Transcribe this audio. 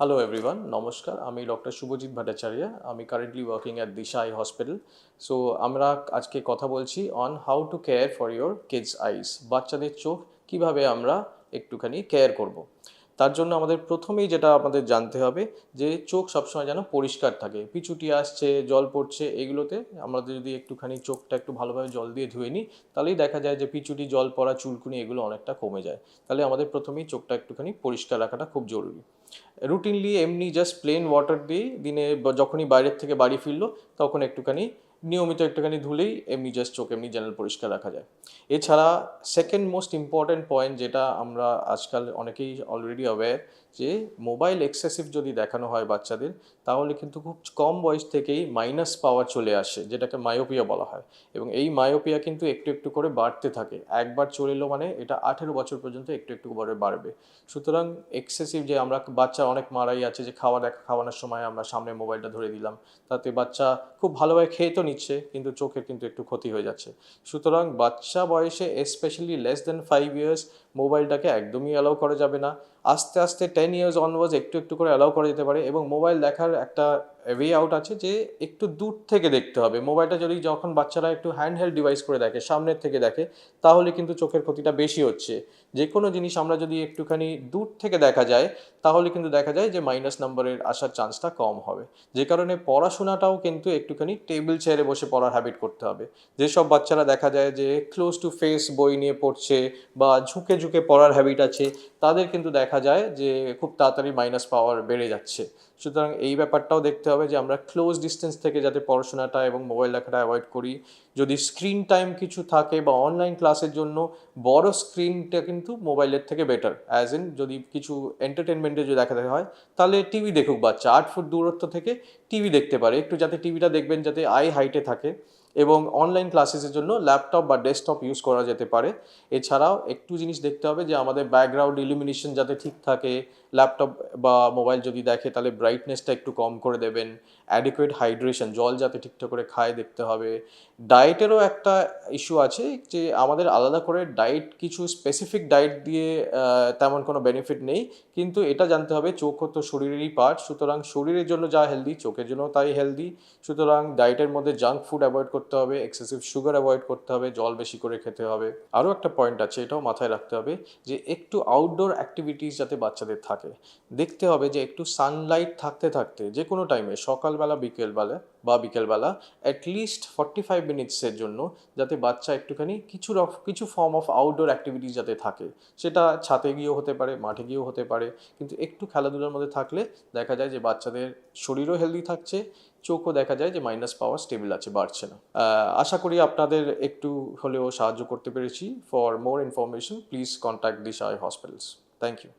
Hello everyone নমস্কার আমি doctor Subhajit Bhattacharya আমি currently working at Disha eye hospital so আমরা আজকে কথা বলছি on how to care for your kids eyes বাচ্চাদের চোখ কীভাবে আমরা একটুখানি কেয়ার করব। তার জন্য আমাদের প্রথমেই যেটা আমাদের জানতে হবে যে চোখ সবসময় যেন পরিষ্কার থাকে। পিছুটি আসছে, জল পড়ছে, এগুলোতে আমাদের যদি একটুখানি চোখটা একটু ভালোভাবে জল দিয়ে ধুয়ে নিই, তাহলেই দেখা যায় যে পিছুটি জল পড়া, চুলকুনি এগুলো অনেকটা কমে যায়। তাহলে আমাদের প্রথমেই চোখটা একটুখানি পরিষ্কার রাখাটা খুব জরুরি। রুটিনলি এমনি জাস্ট প্লেন ওয়াটার দিয়ে দিনে যখনই বাইরের থেকে বাড়ি ফিরলো, তখন একটুখানি নিয়মিত একটুখানি ধুলেই এমনি জাস্ট চোখ এমনি জেনারেল পরিষ্কার রাখা যায়। এছাড়া সেকেন্ড মোস্ট ইম্পর্ট্যান্ট পয়েন্ট যেটা আমরা আজকাল অনেকেই অলরেডি অ্যাওয়্যার যে মোবাইল এক্সেসিভ যদি দেখানো হয় বাচ্চাদের, তাহলে কিন্তু খুব কম বয়স থেকেই মাইনাস পাওয়ার চলে আসে, যেটাকে মায়োপিয়া বলা হয়। এবং এই মায়োপিয়া কিন্তু একটু একটু করে বাড়তে থাকে। একবার চলে এলো মানে এটা আঠেরো বছর পর্যন্ত একটু একটু করে বাড়বে। সুতরাং এক্সেসিভ যে আমরা বাচ্চা অনেক মারাই আছে যে খাওয়া দেখা, খাওয়ানোর সময় আমরা সামনে মোবাইলটা ধরে দিলাম, তাতে বাচ্চা খুব ভালোভাবে খেয়ে তো নিচ্ছে, কিন্তু চোখের কিন্তু একটু ক্ষতি হয়ে যাচ্ছে। সুতরাং বাচ্চা বয়সে specially less than five years মোবাইলটাকে একদমই অ্যালাউ করা যাবে না। আস্তে আস্তে টেন ইয়ার্স অনওয়ার্স একটু একটু করে অ্যালাউ করা যেতে পারে এবং মোবাইল দেখার একটা ওয়ে আউট আছে যে একটু দূর থেকে দেখতে হবে। মোবাইলটা যদি যখন বাচ্চারা একটু হ্যান্ড হেল্ড ডিভাইস করে দেখে, সামনের থেকে দেখে, তাহলে কিন্তু চোখের ক্ষতিটা বেশি হচ্ছে। যে কোনো জিনিস আমরা যদি একটুখানি দূর থেকে দেখা যায়, তাহলে কিন্তু দেখা যায় যে মাইনাস নাম্বারের আসার চান্সটা কম হবে। যে কারণে পড়াশোনাটাও কিন্তু একটুখানি টেবিল চেয়ারে বসে পড়ার হ্যাবিট করতে হবে। যেসব বাচ্চারা দেখা যায় যে ক্লোজ টু ফেস বই নিয়ে পড়ছে বা ঝুঁকে ঝুঁকে পড়ার হ্যাবিট আছে, তাদের কিন্তু দেখা যায় যে খুব তাড়াতাড়ি মাইনাস পাওয়ার বেড়ে যাচ্ছে। সুতরাং এই ব্যাপারটাও দেখতে হবে যে আমরা ক্লোজ ডিস্টেন্স থেকে যাতে পড়াশোনাটা এবং মোবাইল দেখাটা অ্যাভয়েড করি। যদি স্ক্রিন টাইম কিছু থাকে বা অনলাইন ক্লাসের জন্য, বড় স্ক্রিনটা কিন্তু মোবাইলের থেকে বেটার অ্যাজ ইন যদি কিছু এন্টারটেনমেন্টে যদি দেখা দেখা হয়, তাহলে টিভি দেখুক বাচ্চা। আট ফুট দূরত্ব থেকে টিভি দেখতে পারে। একটু যাতে টিভিটা দেখবেন যাতে আই হাইটে থাকে। এবং অনলাইন ক্লাসেসের জন্য ল্যাপটপ বা ডেস্কটপ ইউজ করা যেতে পারে। এছাড়াও একটু জিনিস দেখতে হবে যে আমাদের ব্যাকগ্রাউন্ড ইলুমিনেশন যাতে ঠিক থাকে ল্যাপটপ বা মোবাইল যদি দেখে, তাহলে ব্রাইটনেসটা একটু কম করে দেবেন। অ্যাডিকুয়েট হাইড্রেশন জল যাতে ঠিকঠাক করে খায় দেখতে হবে। ডায়েটেরও একটা ইস্যু আছে যে, আমাদের আলাদা করে ডায়েট কিছু স্পেসিফিক ডায়েট দিয়ে তেমন কোনো বেনিফিট নেই। কিন্তু এটা জানতে হবে, চোখ তো শরীরেরই পার্ট সুতরাং শরীরের জন্য যা হেলদি চোখের জন্য তাই হেলদি সুতরাং ডায়েটের মধ্যে জাঙ্ক ফুড অ্যাভয়েড করতে হবে এক্সেসিভ সুগার অ্যাভয়েড করতে হবে, জল বেশি করে খেতে হবে। আরও একটা পয়েন্ট আছে, এটাও মাথায় রাখতে হবে যে, একটু আউটডোর অ্যাক্টিভিটিস যাতে বাচ্চাদের থাকে। দেখতে হবে যে একটু সানলাইট থাকতে থাকতে যে কোনো টাইমে সকালবেলা, বিকেলবেলা বা বিকেলবেলা অ্যাটলিস্ট ফর্টি ফাইভ মিনিটসের জন্য যাতে বাচ্চা একটুখানি কিছু কিছু ফর্ম অফ আউটডোর অ্যাক্টিভিটিস যাতে থাকে। সেটা ছাতে গিয়েও হতে পারে, মাঠে গিয়েও হতে পারে। কিন্তু একটু খেলাধুলার মধ্যে থাকলে দেখা যায় যে বাচ্চাদের শরীরও হেলদি থাকছে, চোখও দেখা যায় যে মাইনাস পাওয়ার স্টেবল আছে, বাড়ছে না। আশা করি আপনাদের একটু হলেও সাহায্য করতে পেরেছি। For more information please contact this eye hospitals thank you